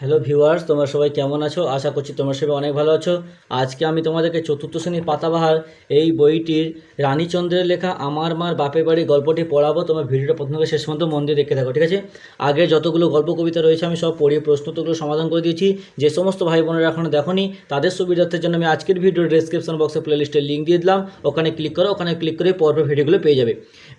Hello viewers তোমরা সবাই কেমন আছো? আশা করছি তোমরা সবাই অনেক ভালো আছো। আজকে আমি তোমাদেরকে চতুর্থ শ্রেণির পাতাবাহার এই বইটির রানীচন্দ্রের লেখা আমার মার বাপের বাড়ি গল্পটি পড়াবো। তোমার ভিডিওটা প্রথম থেকে শেষ পর্যন্ত মন দিয়ে দেখতে থাকো, ঠিক আছে? আগে যতগুলো গল্প, কবিতা রয়েছে, আমি সব পড়িয়ে প্রশ্নোত্তরগুলো সমাধান করে দিয়েছি। যে সমস্ত ভাই বোনেরা এখনও দেখোনি, তাদের সুবিধার্থের জন্য আমি আজকের ভিডিওর ডেসক্রিপশন বক্সে প্লেলিস্টের লিঙ্ক দিয়ে দিলাম। ওখানে ক্লিক করো, ওখানে ক্লিক করে পরপর ভিডিওগুলো পেয়ে যাবে।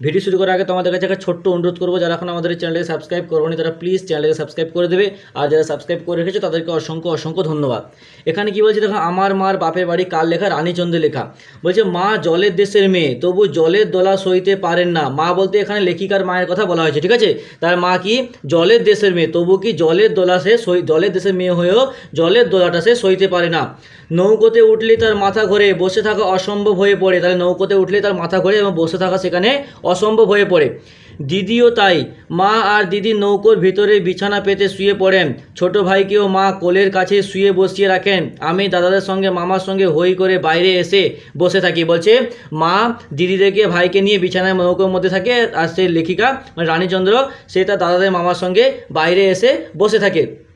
ভিডিও শুরু করার আগে তোমাদের কাছে একটা ছোট্ট অনুরোধ করব, যারা এখন আমাদের চ্যানেলকে সাবস্ক্রাইব করব তারা প্লিজ চ্যানেলকে সাবস্ক্রাইব করে দেবে। আর যারা করে রেখেছো, তাদেরকে অসংখ্য অসংখ্য ধন্যবাদ। এখানে কি বলছে, দেখো, আমার মার বাপের বাড়ি কার লেখা? রানীচন্দ্রের লেখা। বলছে, মা জলের দেশের মেয়ে, তবু জলের দোলা সইতে পারেন না। মা বলতে এখানে লেখিকার মায়ের কথা বলা হয়েছে, ঠিক আছে? তার মা কি? জলের দেশের মেয়ে, তবু কি জলের দোলা সে সই, জলের দেশের মেয়ে হয়েও জলের দোলাটা সে সইতে পারে না? নৌকোতে উঠলে তার মাথা ঘোরে, বসে থাকা অসম্ভব হয়ে পড়ে। তাহলে নৌকোতে উঠলে তার মাথা ঘোরে এবং বসে থাকা সেখানে অসম্ভব হয়ে পড়ে। দিদিও তাই। মা আর দিদি নৌকোর ভিতরে বিছানা পেতে শুয়ে পড়েন। ছোট ভাইকেও মা কোলের কাছে শুয়ে বসিয়ে রাখেন। আমি দাদাদের সঙ্গে, মামার সঙ্গে হই করে বাইরে এসে বসে থাকি। বলছে, মা, দিদিদেরকে ভাইকে নিয়ে বিছানায় নৌকোর মধ্যে থাকে আর সেই লেখিকা মানে রানীচন্দ্র, সে তার দাদাদের মামার সঙ্গে বাইরে এসে বসে থাকে।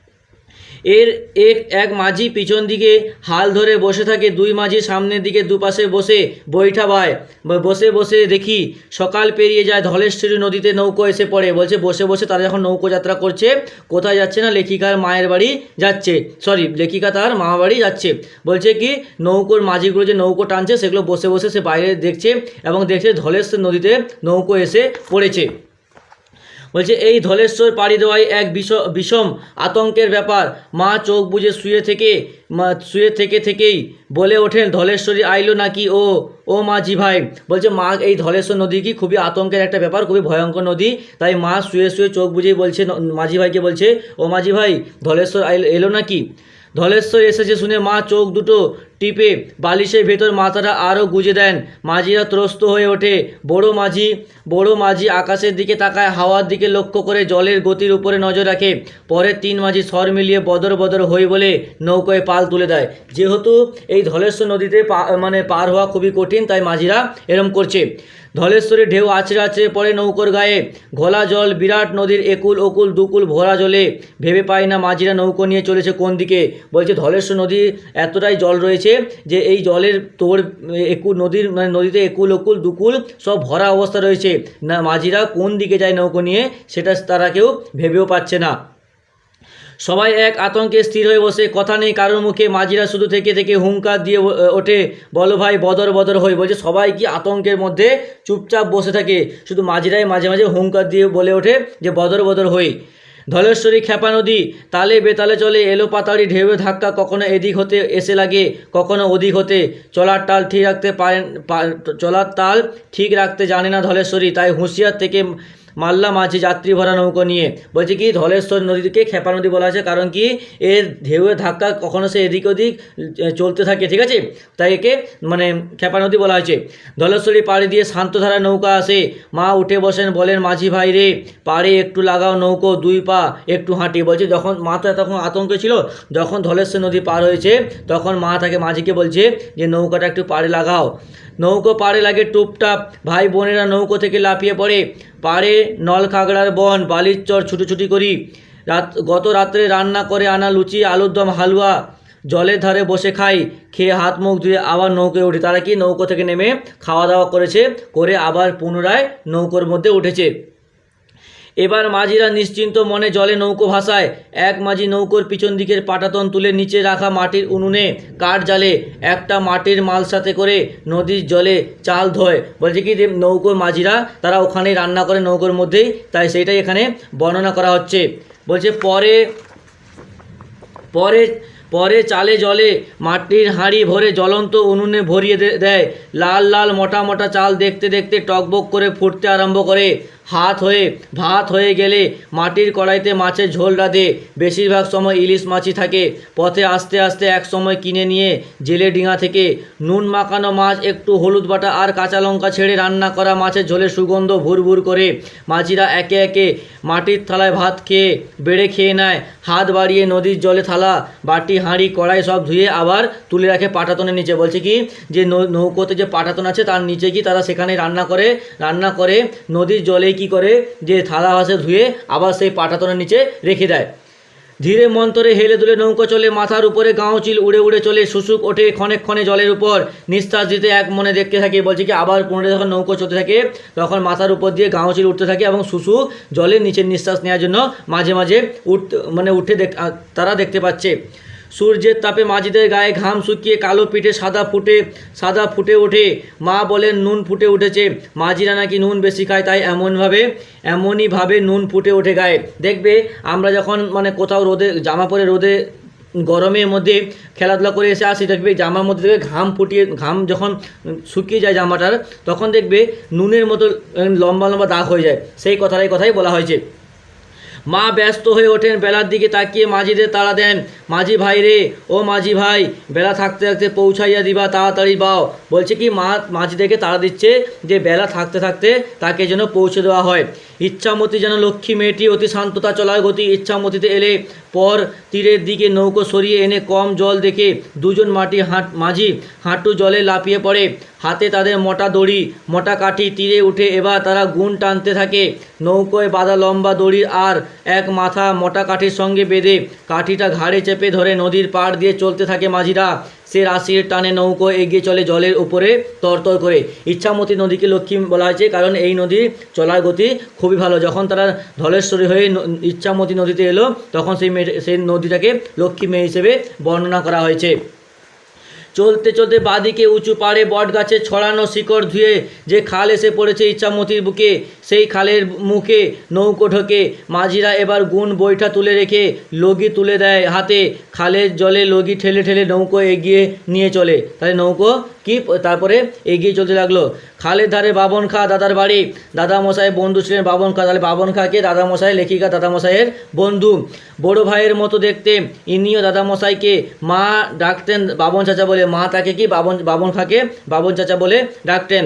এর এক এক মাঝি পিছন দিকে হাল ধরে বসে থাকে, দুই মাঝি সামনের দিকে দুপাশে বসে বৈঠা ব- বসে বসে দেখি সকাল পেরিয়ে যায়, ধলেশ্বরী নদীতে নৌকো এসে পড়ে। বলছে, বসে বসে তারা যখন নৌকো যাত্রা করছে, কোথায় যাচ্ছে না? লেখিকার মায়ের বাড়ি যাচ্ছে। সরি, লেখিকা তার মামা বাড়ি যাচ্ছে। বলছে কি, নৌকোর মাঝিগুলো যে নৌকো টানছে, সেগুলো বসে বসে সে বাইরে দেখছে এবং দেখছে ধলেশ্বর নদীতে নৌকো এসে পড়েছে। বলছে, এই ধলেশ্বর পাড়ি দেওয়াই এক বিষ বিষম আতঙ্কের ব্যাপার। মা চোখ বুঝে শুয়ে থেকে শুয়ে থেকে থেকেই বলে ওঠেন, ধলেশ্বরী আইলো নাকি ও? ও মাঝি ভাই। বলছে, মা, এই ধলেশ্বর নদী কি খুবই আতঙ্কের একটা ব্যাপার, খুবই ভয়ঙ্কর নদী। তাই মা শুয়ে শুয়ে চোখ বুঝেই বলছে মাঝি ভাইকে বলছে, ও মাঝি ভাই, ধলেশ্বর এলো নাকি? ধলেশ্বর এসেছে শুনে মা চোখ দুটো টিপে বালিশের ভেতর মাথাটা আরও গুজে দেন। মাঝিরা ত্রস্ত হয়ে ওঠে। বড় মাঝি বড় মাঝি আকাশের দিকে তাকায়, হাওয়ার দিকে লক্ষ্য করে জলের গতির উপরে নজর রাখে। পরে তিন মাঝি স্বর মিলিয়ে বদর বদর হই বলে নৌকায় পাল তুলে দেয়। যেহেতু এই ধলেশ্বর নদীতে মানে পার হওয়া খুবই কঠিন, তাই মাঝিরা এরম করছে। ধলেশ্বরী ঢেউ আছড়ে আছড়ে পড়ে নৌকোর গায়ে। ঘোলা জল, বিরাট নদীর একুল ওকুল দুকুল ভরা জলে। ভেবে পায় না মাঝিরা নৌকো নিয়ে চলেছে কোন দিকে? বলছে, ধলেশ্বর নদী এতটাই জল রয়েছে যে এই জলের তোর একুল নদীর মানে নদীতে একুল ওকুল দুকুল সব ভরা অবস্থা রয়েছে। না, মাঝিরা কোন দিকে যায় নৌকো নিয়ে, সেটা তারা কেউ ভেবেও পাচ্ছে না। সবাই এক আতঙ্কে স্থির হয়ে বসে। কথা নেই কারোর মুখে। মাঝিরা শুধু থেকে থেকে হুঙ্কার দিয়ে ওঠে। বলো ভাই, বদর বদর হই। বলছে, সবাই কি আতঙ্কের মধ্যে চুপচাপ বসে থাকে? শুধু মাঝিরাই মাঝে মাঝে হুঙ্কার দিয়ে বলে ওঠে যে, বদর বদর হই। ধলেশ্বরী খেপা নদী, তালে বেতালে চলে। এলো পাতাড়ি ঢেউয়ে ধাক্কা কখনো এদিক হতে এসে লাগে, কখনো ওদিক হতে। চলার তাল ঠিক রাখতে পারেন চলার তাল ঠিক রাখতে জানে না ধলেশ্বরী। তাই হুঁশিয়ার থেকে মাল্লা মাঝি যাত্রী ভরা নৌকো নিয়ে। বলছে কি, ধলেশ্বর নদীকে খেপা নদী বলা আছে কারণ কি, এর ঢেউয়ের ধাক্কা কখনো সে এদিক ওদিক চলতে থাকে, ঠিক আছে? তাই একে মানে খেপা নদী বলা হয়েছে। ধলেশ্বরী পাড়ে দিয়ে শান্তধারা নৌকা আসে। মা উঠে বসেন, বলেন, মাঝি ভাই রে, পাড়ে একটু লাগাও নৌকো, দুই পা, একটু হাঁটি। বলছে, যখন মা তো তখন আতঙ্কে ছিল, যখন ধলেশ্বর নদী পার হয়েছে, তখন মা তাকে, মাঝিকে বলছে যে, নৌকাটা একটু পাড়ে লাগাও। নৌকো পাড়ে লাগে টুপটাপ। ভাই বোনেরা নৌকো থেকে লাফিয়ে পড়ে। পাড়ে নলখাগড়ার বন, বালির চর ছুটোছুটি করি। রাত, গত রাত্রে রান্না করে আনা লুচি, আলুর দম, হালুয়া, জলের ধারে বসে খাই, খেয়ে হাত মুখ ধুয়ে আবার নৌকে উঠে। তারা কি নৌকো থেকে নেমে খাওয়া দাওয়া করেছে, করে আবার পুনরায় নৌকোর মধ্যে উঠেছে। এবার মাঝিরা নিশ্চিন্ত মনে জলে নৌকো ভাসায়। এক মাঝি নৌকোর পিছন দিকের পাটাতন তুলে নিচে রাখা মাটির উনুনে কাঠ জালে একটা মাটির মাল সাথে করে নদীর জলে চাল ধোয়। বলছে কি নৌকোর মাঝিরা, তারা ওখানেই রান্না করে নৌকোর মধ্যেই, তাই সেইটাই এখানে বর্ণনা করা হচ্ছে। বলছে পরে পরে পরে চালে জলে মাটির হাঁড়ি ভরে জ্বলন্ত উনুনে ভরিয়ে দেয়। লাল লাল মোটা মোটা চাল দেখতে দেখতে টকবক করে ফুটতে আরম্ভ করে। হাত হয়ে, ভাত হয়ে গেলে মাটির কড়াইতে মাছের ঝোল রাঁধে। বেশিরভাগ সময় ইলিশ মাছই থাকে। পথে আস্তে আস্তে এক সময় কিনে নিয়ে জেলে ডিঙা থেকে নুন মাখানো মাছ, একটু হলুদ বাটা আর কাঁচা লঙ্কা ছেড়ে রান্না করা মাছের ঝোলের সুগন্ধ ভুর করে মাছিরা একে একে মাটির থালায় ভাত খেয়ে, বেড়ে খেয়ে নেয়। হাত বাড়িয়ে নদীর জলে থালা, বাটি, হাঁড়ি, কড়াই সব ধুয়ে আবার তুলে রাখে পাটাতনের নিচে। বলছে কি, যে নৌকোতে যে পাটাতন আছে, তার নিচে কি তারা সেখানে রান্না করে রান্না করে নদীর জলে কি করে? যে থালা হাসে ধুয়ে আবার সেই পাটাতনের নিচে রেখে দেয়। ধীরে মন্তরে হেলে দুলে নৌকো চলে, মাথার উপরে গাঁওচিল উড়ে উড়ে চলে, শুশুক ওঠে ক্ষণে ক্ষণে জলের উপর। নিঃশ্বাস দিতে এক মনে দেখতে থাকে, বলছে কি, আবার পুনরায় যখন নৌকো চলতে থাকে, তখন মাথার উপর দিয়ে গাঁওচিল উঠতে থাকে এবং শুশু জলের নিচে নিঃশ্বাস নেওয়ার জন্য মাঝে মাঝে উঠতে মানে উঠে তারা দেখতে পাচ্ছে। সূর্যের তাপে মাঝিদের গায়ে ঘাম শুকিয়ে কালো পিঠে সাদা ফুটে সাদা ফুটে ওঠে। মা বলেন, নুন ফুটে উঠেছে। মাঝিরা নাকি নুন বেশি খায়, তাই এমনভাবে এমনইভাবে নুন ফুটে ওঠে গায়ে। দেখবে, আমরা যখন মানে কোথাও রোদে, জামা পরে রোদে, গরমের মধ্যে খেলাধুলা করে এসে আসি, দেখবে জামার মধ্যে দেখবে ঘাম ফুটিয়ে, ঘাম যখন শুকিয়ে যায় জামাটার, তখন দেখবে নুনের মতো, লম্বা লম্বা দাগ হয়ে যায়। সেই কথাটাই, কথাই বলা হয়েছে। মা ব্যস্ত হয়ে ওঠেন, বেলার দিকে তাকিয়ে মাঝিদের তাড়া দেন। মাঝি ভাই রে, ও মাঝি ভাই, বেলা থাকতে থাকতে পৌঁছাইয়া দিবা, তাড়াতাড়ি বাও। বলছে কি, মা মাঝিদেরকে তাড়া দিচ্ছে যে বেলা থাকতে থাকতে তাকে যেন পৌঁছে দেওয়া হয়। ইচ্ছামতি যেন লক্ষ্মী মেয়েটি অতি শান্ততা চলার গতি ইচ্ছামতিতে এলে পর তীরের দিকে নৌকো সরিয়ে এনে কম জল দেখে দুজন মাটি হাঁট, মাঝি হাঁটু জলে লাফিয়ে পড়ে। হাতে তাদের মোটা দড়ি, মোটা কাঠি তীরে উঠে এবার তারা গুণ টানতে থাকে। নৌকোয় বাঁধা লম্বা দড়ি আর এক মাথা মোটা কাঠির সঙ্গে বেঁধে কাঠিটা ঘাড়ে চেপে ধরে নদীর পাড় দিয়ে চলতে থাকে মাঝিরা। সে রাশির টানে নৌকো এগিয়ে চলে জলের উপরে তরতর করে। ইচ্ছামতি নদীকে লক্ষ্মী বলা হয়েছে, কারণ এই নদী চলার গতি খুবই ভালো। যখন তারা ধলেশ্বরী হয়ে ইচ্ছামতি নদীতে এলো, তখন সেই সেই নদীটাকে লক্ষ্মী মেয়ে হিসেবে বর্ণনা করা হয়েছে। চলতে চলতে বাদিকে উঁচু পাড়ে বটগাছে ছড়ানো শিকড় ধুয়ে যে খাল এসে পড়েছে ইচ্ছামতির বুকে, সেই খালের মুখে নৌকো ঢোকে। মাঝিরা এবার গুণ বৈঠা তুলে রেখে লগি তুলে দেয় হাতে। খালের জলে লগি ঠেলে ঠেলে নৌকো এগিয়ে নিয়ে চলে। তাহলে নৌকো কি? তারপরে এগিয়ে চলতে লাগল। খালের ধারে বাবন খা দাদার বাড়ি। দাদা বন্ধু ছিলেন বাবন খা, তাহলে বাবন খাকে দাদা মশাই লেখিকা দাদা মশাইয়ের বন্ধু। বড় ভাইয়ের মতো দেখতে ইনিও দাদা মশাইকে মা ডাকতেন বাবন চাচা বলে। মা তাকে কি? বাবন বাবন খাকে বাবন চাচা বলে ডাকতেন।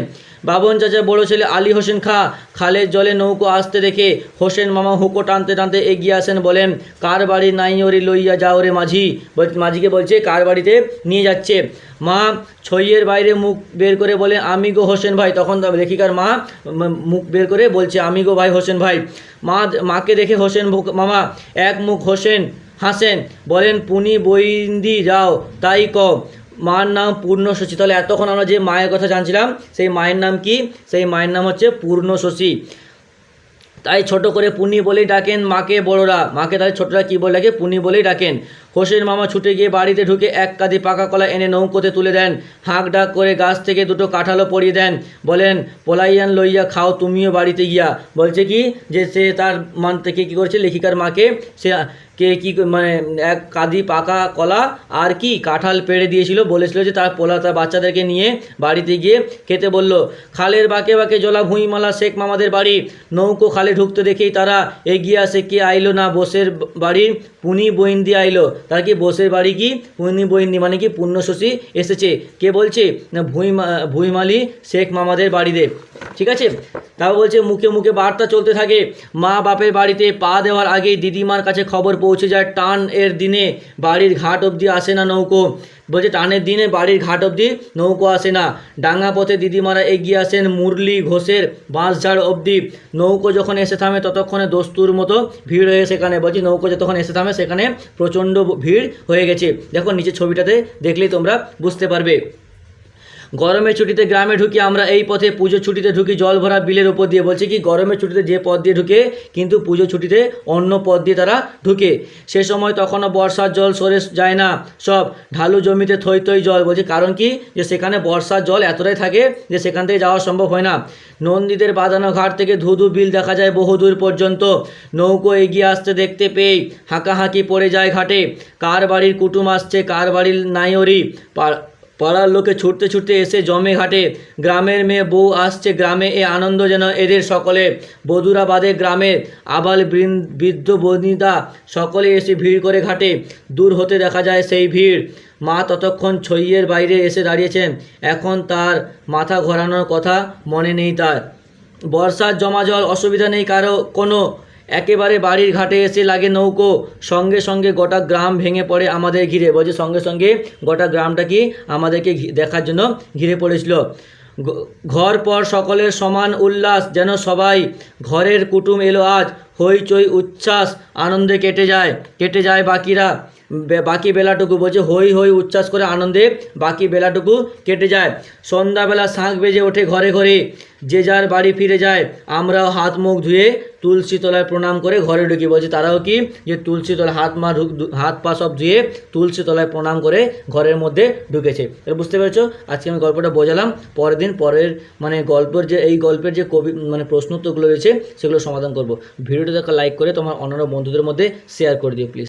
বাবন চাচার বড় ছেলে আলী হোসেন খা, খালের জলে নৌকো আসতে দেখে হোসেন মামা হুকো টানতে টানতে এগিয়ে আসেন বলেন, কার বাড়ি নাই ওরে লইয়া যাও রে মাঝি? মাঝিকে বলছে, কার বাড়িতে? নিয়ে যাচ্ছে। মা, ছইয়ের বাইরে মুখ বের করে বলে, আমি গো হোসেন ভাই। তখন লেখিকার মা মুখ বের করে বলছে, আমি গো ভাই হোসেন ভাই। মা মাকে দেখে হোসেন মামা, এক মুখ হোসেন হাসেন। বলেন, পুনি বইন্দি যাও। তাই ক মার নাম পূর্ণশশী তাহলে এতক্ষণ আমরা যে মায়ের কথা জানছিলাম, সেই মায়ের নাম কি? সেই মায়ের নাম হচ্ছে পূর্ণশশী তাই ছোট করে পুনি বলেই ডাকেন মাকে বড়রা। মাকে তাহলে ছোটরা কী বলে ডাকে? পুনি বলেই ডাকেন। হোসেন মামা ছুটে গিয়ে বাড়িতে ঢুকে এক কাঁদি পাকা কলা এনে নৌকোতে তুলে দেন। হাঁক ডাক করে গাছ থেকে দুটো কাঁঠালও পরিয়ে দেন। বলেন, পলাইয়ান লইয়া খাও, তুমিও বাড়িতে গিয়া। বলছে কি যে, সে তার মান থেকে কী করছে? লেখিকার মাকে। সে কে কি মানে এক কাঁদি পাকা কলা আর কি কাঁঠাল পেড়ে দিয়েছিল। বলেছিল যে, তার পোলা তার বাচ্চাদেরকে নিয়ে বাড়িতে গিয়ে খেতে বলল, খালের বাঁকে বাঁকে জলা ভুঁইমালা শেখ মামাদের বাড়ি। নৌকো খালে ঢুকতে দেখেই তারা এগিয়ে আসে। কে আইলো না? বসের বাড়ির পুনি বইন্দি আইলো। তার কি বসের বাড়ি কি? পুনি বইন্দি মানে কি পুণ্যশশী এসেছে। কে বলছে? না, ভুঁই ভুঁইমালি শেখ মামাদের বাড়িতে। ঠিক আছে? তারপর বলছে, মুখে মুখে বার্তা চলতে থাকে। মা বাপের বাড়িতে পা দেওয়ার আগেই দিদিমার কাছে খবর পৌঁছে যায় টান এর দিনে। বাড়ির ঘাট অবধি আসে না নৌকো। বলছে টানের দিনে বাড়ির ঘাট অবধি নৌকো আসে না। ডাঙ্গা পথে দিদিমারা এগিয়ে আসেন মুরলি ঘোষের বাঁশঝাড় অবধি। নৌকো যখন এসে থামে, ততক্ষণে দস্তুর মতো ভিড় হয়ে সেখানে বলছি, নৌকো যতক্ষণ এসে থামে, সেখানে প্রচণ্ড ভিড় হয়ে গেছে। দেখো নিচে ছবিটাতে দেখলেই তোমরা বুঝতে পারবে। গরমের ছুটিতে গ্রামে ঢুকি, আমরা এই পথে পুজো ছুটিতে ঢুকি, জল ভরা বিলের ওপর দিয়ে। বলছে কি, গরমের ছুটিতে যে পথ দিয়ে ঢুকে, কিন্তু পুজো ছুটিতে অন্য পথ দিয়ে তারা ঢুকে। সে সময় তখনও বর্ষার জল সরে যায় না। সব ঢালু জমিতে থই থই জল। বলছে, কারণ কি? যে সেখানে বর্ষার জল এতটাই থাকে যে সেখান থেকে যাওয়া সম্ভব হয় না। নন্দীদের বাঁধানো ঘাট থেকে ধুধু বিল দেখা যায় বহুদূর পর্যন্ত। নৌকো এগিয়ে আসতে দেখতে পেয়ে হাঁকাহাঁকি পড়ে যায় ঘাটে। কার বাড়ির কুটুম আসছে, কার বাড়ির নাইওরি পাড়ার লোকে ছুটতে ছুটতে এসে জমে ঘাটে। গ্রামের মেয়ে বউ আসছে গ্রামে, এ আনন্দ যেন এদের সকলে। বধুরা বাদে গ্রামের আবাল বৃদ্ধ বনিতা সকলে এসে ভিড় করে ঘাটে। দূর হতে দেখা যায় সেই ভিড়। মা ততক্ষণ ছইয়ের বাইরে এসে দাঁড়িয়েছেন। এখন তার মাথা ঘোরানোর কথা মনে নেই তার। বর্ষার জমা জল অসুবিধা নেই কারও কোনো একেবারে বাড়ির ঘাটে এসে লাগে নৌকো। সঙ্গে সঙ্গে গোটা গ্রাম ভেঙে পড়ে আমাদের ঘিরে। বলছে সঙ্গে সঙ্গে গোটা গ্রামটা কি আমাদেরকে দেখার জন্য ঘিরে পড়েছিল। ঘর পর সকলের সমান উল্লাস, যেন সবাই ঘরের কুটুম এলো আজ। হইচই, উচ্ছ্বাস, আনন্দে কেটে যায়। কেটে যায় বাকিরা। বাকি বেলাটুকু বলছে, হই হই, উচ্ছ্বাস করে আনন্দে বাকি বেলাটুকু কেটে যায়। সন্ধ্যাবেলা শাঁখ বেজে ওঠে ঘরে ঘরে। যে যার বাড়ি ফিরে যায়, আমরাও হাত মুখ ধুয়ে তুলসী তলায় প্রণাম করে ঘরে ঢুকি। বলছি, তারাও কি? যে তুলসী তলায় হাত মা হাত পা সব ধুয়ে তুলসী তলায় প্রণাম করে ঘরের মধ্যে ঢুকেছে। এবার বুঝতে পেরেছ? আজকে আমি গল্পটা বোঝালাম। পরের দিন পরের মানে গল্পের যে, এই গল্পের যে কবি মানে প্রশ্নোত্তরগুলো রয়েছে, সেগুলো সমাধান করব। ভিডিওটা দেখা লাইক করে তোমার অন্যান্য বন্ধুদের মধ্যে শেয়ার করে দিও প্লিজ